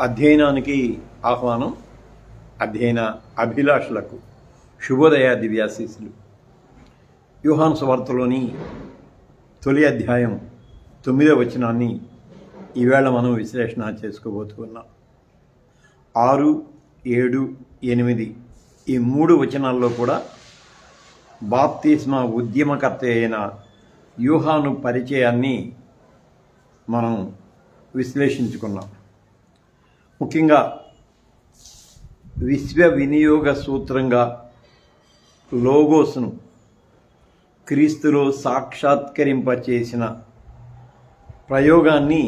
అధ్యయనానికి ఆహ్వానం అధ్యయన అభిలాషులకు శుభోదయ దివ్యాశీసులు వ్యూహాను సువార్తలోని తొలి అధ్యాయం తొమ్మిదో వచనాన్ని ఈవేళ మనం విశ్లేషణ చేసుకోబోతూ ఉన్నాం ఆరు ఏడు ఎనిమిది ఈ మూడు వచనాల్లో కూడా బాప్తిస్మ ఉద్యమకర్త అయిన వ్యూహాను పరిచయాన్ని మనం విశ్లేషించుకున్నాం. ముఖ్యంగా విశ్వ వినియోగ సూత్రంగా లోగోస్ను క్రీస్తులో సాక్షాత్కరింపచేసిన ప్రయోగాన్ని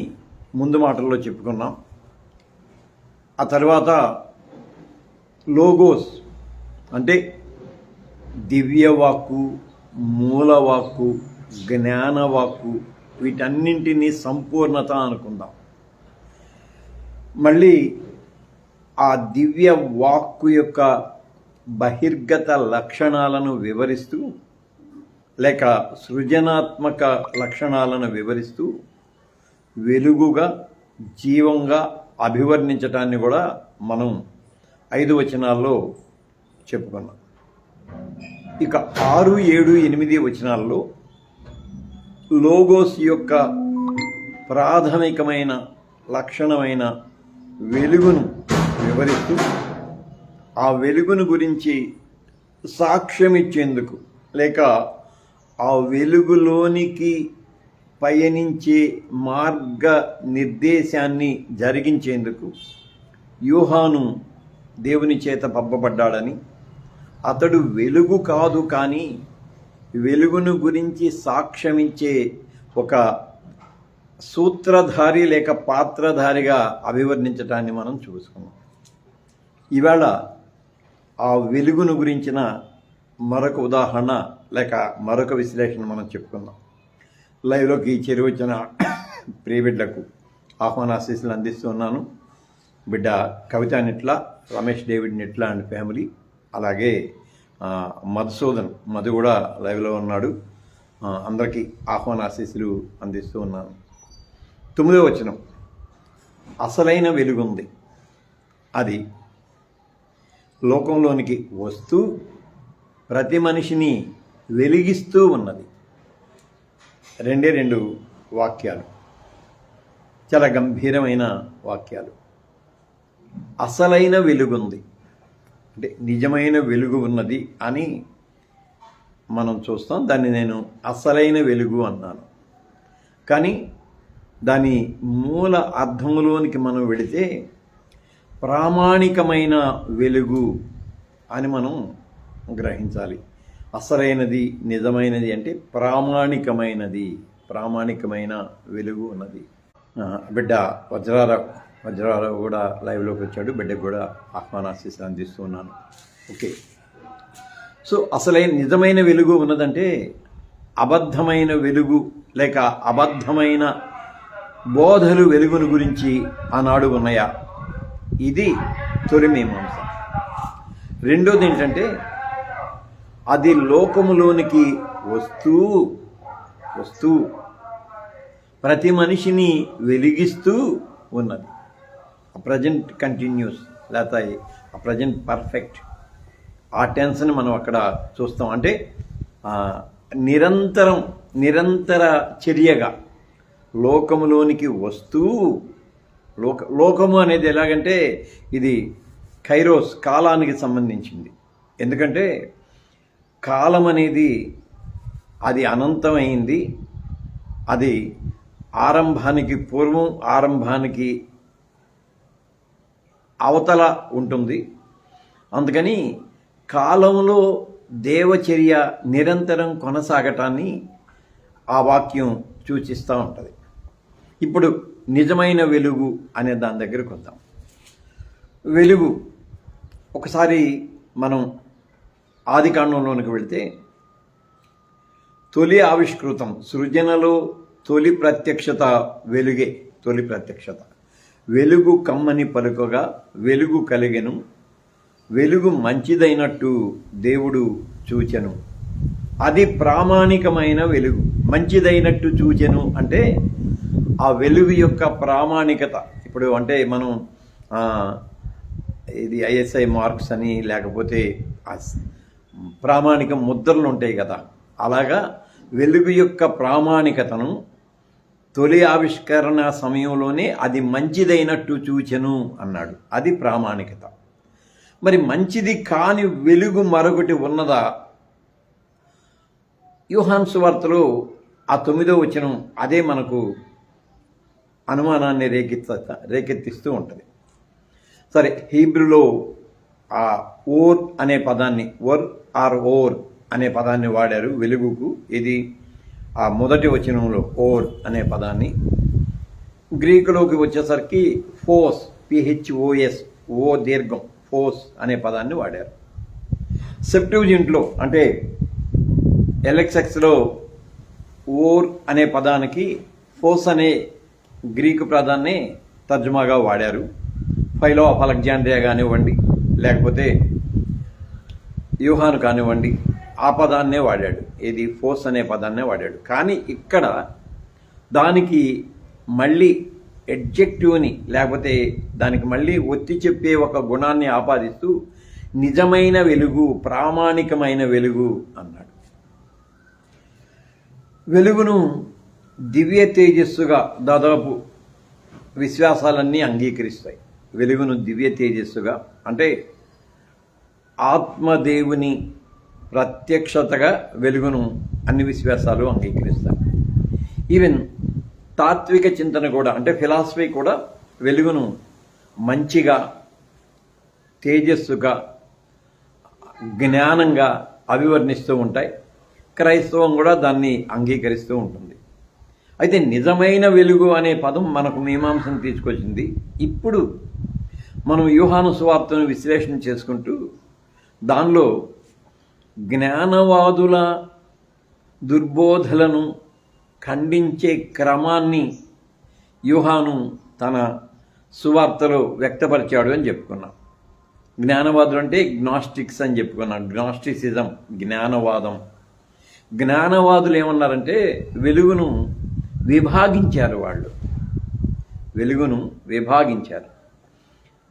ముందు మాటల్లో చెప్పుకున్నాం. ఆ తర్వాత లోగోస్ అంటే దివ్యవాక్కు మూలవాక్కు జ్ఞానవాక్కు వీటన్నింటినీ సంపూర్ణత అనుకుందాం. మళ్ళీ ఆ దివ్య వాక్కు యొక్క బహిర్గత లక్షణాలను వివరిస్తూ లేక సృజనాత్మక లక్షణాలను వివరిస్తూ వెలుగుగా జీవంగా అభివర్ణించటాన్ని కూడా మనం ఐదు వచనాల్లో చెప్పుకున్నాం. ఇక ఆరు ఏడు ఎనిమిది వచనాల్లో లోగోస్ యొక్క ప్రాథమికమైన లక్షణమైన వెలుగును వివరిస్తూ ఆ వెలుగును గురించి సాక్ష్యమిచ్చేందుకు లేక ఆ వెలుగులోనికి పయనించే మార్గ నిర్దేశాన్ని జరిగించేందుకు యూహాను దేవుని చేత పంపబడ్డాడని అతడు వెలుగు కాదు కానీ వెలుగును గురించి సాక్ష్యమిచ్చే ఒక సూత్రధారి లేక పాత్రధారిగా అభివర్ణించటాన్ని మనం చూసుకున్నాం. ఇవాళ ఆ వెలుగును గురించిన మరొక ఉదాహరణ లేక మరొక విశ్లేషణ మనం చెప్పుకుందాం. లైవ్లోకి చేరి వచ్చిన ప్రియబిడ్డకు ఆహ్వానాశీస్సులు అందిస్తున్నాను బిడ్డ Kavitha Nitla Ramesh David Nitla and family అలాగే మధుసూదన్ మధు కూడా లైవ్లో ఉన్నాడు. అందరికీ ఆహ్వానాశీస్సులు అందిస్తూ ఉన్నాను. తొమ్మిదో వచనం. అసలైన వెలుగుంది. అది లోకంలోనికి వస్తూ ప్రతి మనిషిని వెలిగిస్తూ ఉన్నది. రెండే రెండు వాక్యాలు. చాలా గంభీరమైన వాక్యాలు. అసలైన వెలుగుంది. అంటే నిజమైన వెలుగు ఉన్నది అని మనం చూస్తాం. దాన్ని నేను అసలైన వెలుగు అన్నాను. కానీ దాని మూల అర్థంలోనికి మనం వెళితే ప్రామాణికమైన వెలుగు అని మనం గ్రహించాలి. అసలైనది నిజమైనది అంటే ప్రామాణికమైనది ప్రామాణికమైన వెలుగు ఉన్నది. బిడ్డ వజ్రారావు వజ్రారావు కూడా లైవ్లోకి వచ్చాడు. బిడ్డకు కూడా ఆహ్వానాశీస్సులు అందిస్తూ ఉన్నాను. ఓకే. సో అసలైన నిజమైన వెలుగు ఉన్నదంటే అబద్ధమైన వెలుగు లేక అబద్ధమైన బోధలు వెలుగును గురించి ఆనాడు ఉన్నాయా. ఇది తొలి మీమాంస రెండోది ఏంటంటే అది లోకములోనికి వస్తూ వస్తూ ప్రతి మనిషిని వెలిగిస్తూ ఉన్నది. ప్రజెంట్ కంటిన్యూస్ లేకపోతే ప్రజెంట్ పర్ఫెక్ట్. ఆ టెన్స్ని మనం అక్కడ చూస్తాం. అంటే నిరంతరం నిరంతర చర్యగా లోకములోనికి వస్తూ లోక లోకము అనేది ఎలాగంటే ఇది కైరోస్ కాలానికి సంబంధించింది. ఎందుకంటే కాలం అనేది అది అనంతమైంది. అది ఆరంభానికి పూర్వం ఆరంభానికి అవతల ఉంటుంది. అందుకని కాలంలో దేవచర్య నిరంతరం కొనసాగటాన్ని ఆ వాక్యం సూచిస్తూ ఉంటుంది. ఇప్పుడు నిజమైన వెలుగు అనే దాని దగ్గరకు వద్దాం. వెలుగు ఒకసారి మనం ఆదికాండంలోనికి వెళితే తొలి ఆవిష్కృతం సృజనలో తొలి ప్రత్యక్షత వెలుగే తొలి ప్రత్యక్షత. వెలుగు కమ్మని పలుకగా వెలుగు కలిగెను వెలుగు మంచిదైనట్టు దేవుడు చూచెను. అది ప్రామాణికమైన వెలుగు మంచిదైనట్టు చూచెను అంటే ఆ వెలుగు యొక్క ప్రామాణికత. ఇప్పుడు అంటే మనం ఇది ఐఎస్ఐ మార్క్స్ అని లేకపోతే ప్రామాణిక ముద్రలు ఉంటాయి కదా అలాగా వెలుగు యొక్క ప్రామాణికతను తొలి ఆవిష్కరణ సమయంలోనే అది మంచిదైనట్టు చూచెను అన్నాడు. అది ప్రామాణికత. మరి మంచిది కాని వెలుగు మరొకటి ఉన్నదా? యూహాన్ వార్తలో ఆ తొమ్మిదో వచనం అదే మనకు అనుమానాన్ని రేకెత్త రేకెత్తిస్తూ ఉంటుంది. సరే హీబ్రూలో ఆ ఓర్ అనే పదాన్ని వర్ ఆర్ ఓర్ అనే పదాన్ని వాడారు వెలుగుకు. ఇది ఆ మొదటి వచనంలో ఓర్ అనే పదాన్ని. గ్రీకులోకి వచ్చేసరికి ఫోస్ పిహెచ్ఓఎస్ ఓ దీర్ఘం ఫోస్ అనే పదాన్ని వాడారు. సెప్టివ్జింట్లో అంటే ఎలెక్సెక్స్లో ఓర్ అనే పదానికి ఫోస్ అనే గ్రీకు పదాన్ని తర్జుమాగా వాడారు. ఫైలో ఆఫ్ అలెగ్జాండ్రియా కానివ్వండి లేకపోతే యూహాను కానివ్వండి ఆ పదాన్నే వాడాడు. ఇది ఫోర్స్ అనే పదాన్నే వాడాడు. కానీ ఇక్కడ దానికి మళ్ళీ ఎడ్జెక్టివ్ని లేకపోతే దానికి మళ్ళీ ఒత్తి చెప్పే ఒక గుణాన్ని ఆపాదిస్తూ నిజమైన వెలుగు ప్రామాణికమైన వెలుగు అన్నాడు. వెలుగును దివ్య తేజస్సుగా దాదాపు విశ్వాసాలన్నీ అంగీకరిస్తాయి. వెలుగును దివ్య తేజస్సుగా అంటే ఆత్మదేవుని ప్రత్యక్షతగా వెలుగును అన్ని విశ్వాసాలు అంగీకరిస్తాయి. ఈవెన్ తాత్విక చింతన కూడా అంటే ఫిలాసఫీ కూడా వెలుగును మంచిగా తేజస్సుగా జ్ఞానంగా అభివర్ణిస్తూ ఉంటాయి. క్రైస్తవం కూడా దాన్ని అంగీకరిస్తూ ఉంటుంది. అయితే నిజమైన వెలుగు అనే పదం మనకు మీమాంసను తీసుకొచ్చింది. ఇప్పుడు మనం వ్యూహాను సువార్తను విశ్లేషణ చేసుకుంటూ దానిలో జ్ఞానవాదుల దుర్బోధలను ఖండించే క్రమాన్ని వ్యూహాను తన సువార్తలో వ్యక్తపరిచాడు అని చెప్పుకున్నాం. జ్ఞానవాదులు అంటే గ్నాస్టిక్స్ అని చెప్పుకున్నాం. గ్నాస్టిసిజం జ్ఞానవాదం. జ్ఞానవాదులు ఏమన్నారంటే వెలుగును విభాగించారు వాళ్ళు. వెలుగును విభాగించారు.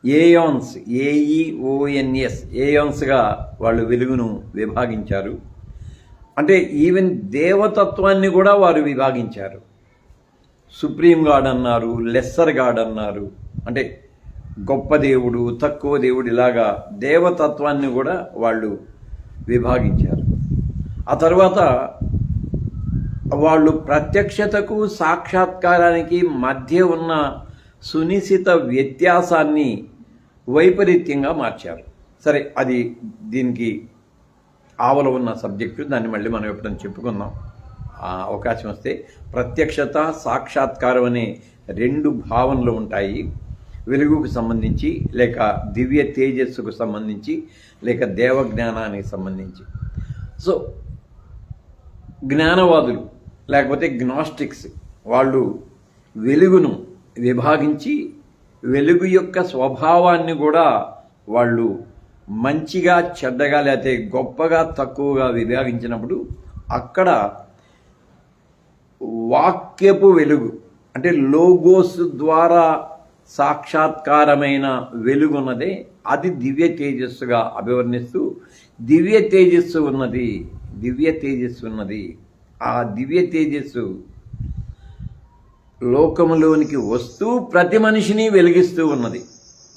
ఏయోన్స్ ఏఈఓఎన్ఎస్ ఏయోన్స్గా వాళ్ళు వెలుగును విభాగించారు. అంటే ఈవెన్ దేవతత్వాన్ని కూడా వారు విభాగించారు. సుప్రీం గాడ్ అన్నారు లెస్సర్ గాడ్ అన్నారు. అంటే గొప్ప దేవుడు తక్కువ దేవుడు ఇలాగా దేవతత్వాన్ని కూడా వాళ్ళు విభాగించారు. ఆ తర్వాత వాళ్ళు ప్రత్యక్షతకు సాక్షాత్కారానికి మధ్య ఉన్న సునిశ్చిత వ్యత్యాసాన్ని వైపరీత్యంగా మార్చారు. సరే అది దీనికి ఆవల ఉన్న సబ్జెక్టు. దాన్ని మళ్ళీ మనం ఎప్పుడైనా చెప్పుకుందాం. అవకాశం వస్తే ప్రత్యక్షత సాక్షాత్కారం అనే రెండు భావనలు ఉంటాయి. వెలుగుకు సంబంధించి లేక దివ్య తేజస్సుకు సంబంధించి లేక దేవజ్ఞానానికి సంబంధించి. సో జ్ఞానవాదులు లేకపోతే గ్నాస్టిక్స్ వాళ్ళు వెలుగును విభాగించి వెలుగు యొక్క స్వభావాన్ని కూడా వాళ్ళు మంచిగా చెడ్డగా లేకపోతే గొప్పగా తక్కువగా విభాగించినప్పుడు అక్కడ వాక్యపు వెలుగు అంటే లోగోస్ ద్వారా సాక్షాత్కారమైన వెలుగున్నదే అది దివ్య తేజస్సుగా అభివర్ణిస్తూ దివ్య తేజస్సు ఉన్నది దివ్య తేజస్సు ఉన్నది. ఆ దివ్య తేజస్సు లోకంలోనికి వస్తూ ప్రతి మనిషిని వెలిగిస్తూ ఉన్నది.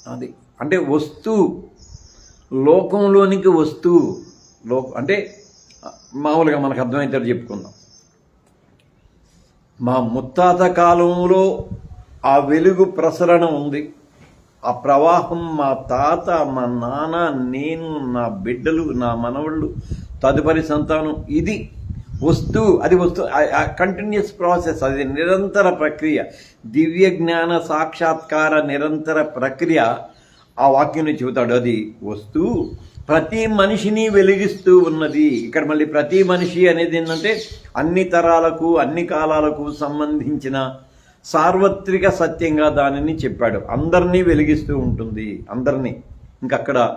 అది అంటే వస్తూ లోకంలోనికి వస్తూ లో అంటే మామూలుగా మనకు అర్థమైతే చెప్పుకుందాం. మా ముత్తాత కాలంలో ఆ వెలుగు ప్రసరణ ఉంది. ఆ ప్రవాహం మా తాత మా నాన్న నేను నా బిడ్డలు నా మనవళ్ళు తదుపరి సంతానం ఇది. వస్తూ అది వస్తూ కంటిన్యూస్ ప్రాసెస్ అది నిరంతర ప్రక్రియ. దివ్య జ్ఞాన సాక్షాత్కార నిరంతర ప్రక్రియ. ఆ వాక్యం చెబుతాడు అది వస్తూ ప్రతి మనిషిని వెలిగిస్తూ ఉన్నది. ఇక్కడ మళ్ళీ ప్రతి మనిషి అనేది ఏంటంటే అన్ని తరాలకు అన్ని కాలాలకు సంబంధించిన సార్వత్రిక సత్యంగా దానిని చెప్పాడు. అందరినీ వెలిగిస్తూ ఉంటుంది అందరినీ. ఇంకక్కడ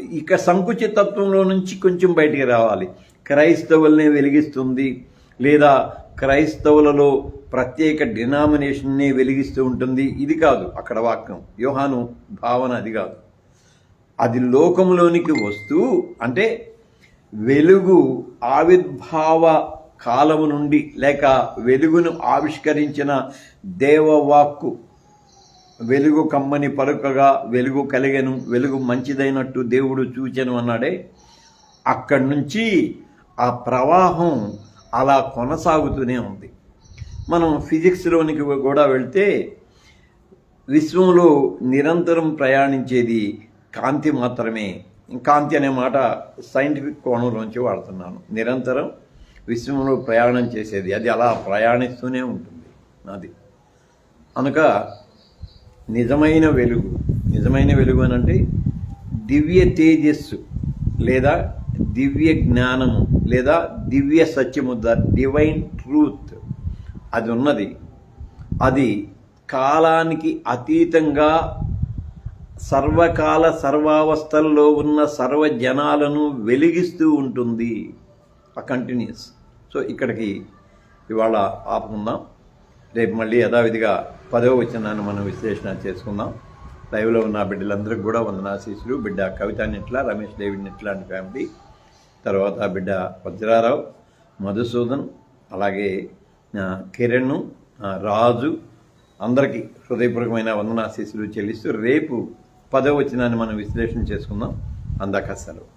ఇక సంకుచితత్వంలో నుంచి కొంచెం బయటికి రావాలి. క్రైస్తవుల్ని వెలిగిస్తుంది లేదా క్రైస్తవులలో ప్రత్యేక డినామినేషన్ని వెలిగిస్తూ ఉంటుంది. ఇది కాదు అక్కడ వాక్యం. యోహాను భావన అది కాదు. అది లోకంలోనికి వస్తూ అంటే వెలుగు ఆవిర్భావ కాలము నుండి లేక వెలుగును ఆవిష్కరించిన దేవవాక్కు వెలుగు కమ్మని పలుకగా వెలుగు కలిగెను వెలుగు మంచిదైనట్టు దేవుడు చూచెను అన్నాడే. అక్కడి నుంచి ఆ ప్రవాహం అలా కొనసాగుతూనే ఉంది. మనం ఫిజిక్స్లోనికి కూడా వెళ్తే విశ్వంలో నిరంతరం ప్రయాణించేది కాంతి మాత్రమే. కాంతి అనే మాట సైంటిఫిక్ కోణంలోంచి వాడుతున్నాను. నిరంతరం విశ్వంలో ప్రయాణం చేసేది. అది అలా ప్రయాణిస్తూనే ఉంటుంది. అది. కనుక నిజమైన వెలుగు. నిజమైన వెలుగు అని అంటే దివ్య తేజస్సు లేదా దివ్య జ్ఞానము లేదా దివ్య సత్యము ద డివైన్ ట్రూత్. అది ఉన్నది. అది కాలానికి అతీతంగా సర్వకాల సర్వావస్థల్లో ఉన్న సర్వ జనాలను వెలిగిస్తూ ఉంటుంది. ఆ కంటిన్యూస్ సో ఇక్కడికి ఇవాళ ఆపుకుందాం. రేపు మళ్ళీ యథావిధిగా పదవ వచనాన్ని మనం విశ్లేషణ చేసుకుందాం. లైవ్లో ఉన్న బిడ్డలందరికీ కూడా వందనాశీసులు బిడ్డ Kavitha Nitla Ramesh David Nitla and family. తర్వాత బిడ్డ వజ్రారావు మధుసూదన్ అలాగే కిరణ్ రాజు. అందరికీ హృదయపూర్వకమైన వందనాశీసులు చెల్లిస్తూ రేపు పదవ వచనాన్ని మనం విశ్లేషణ చేసుకుందాం. అందాక సెలవు.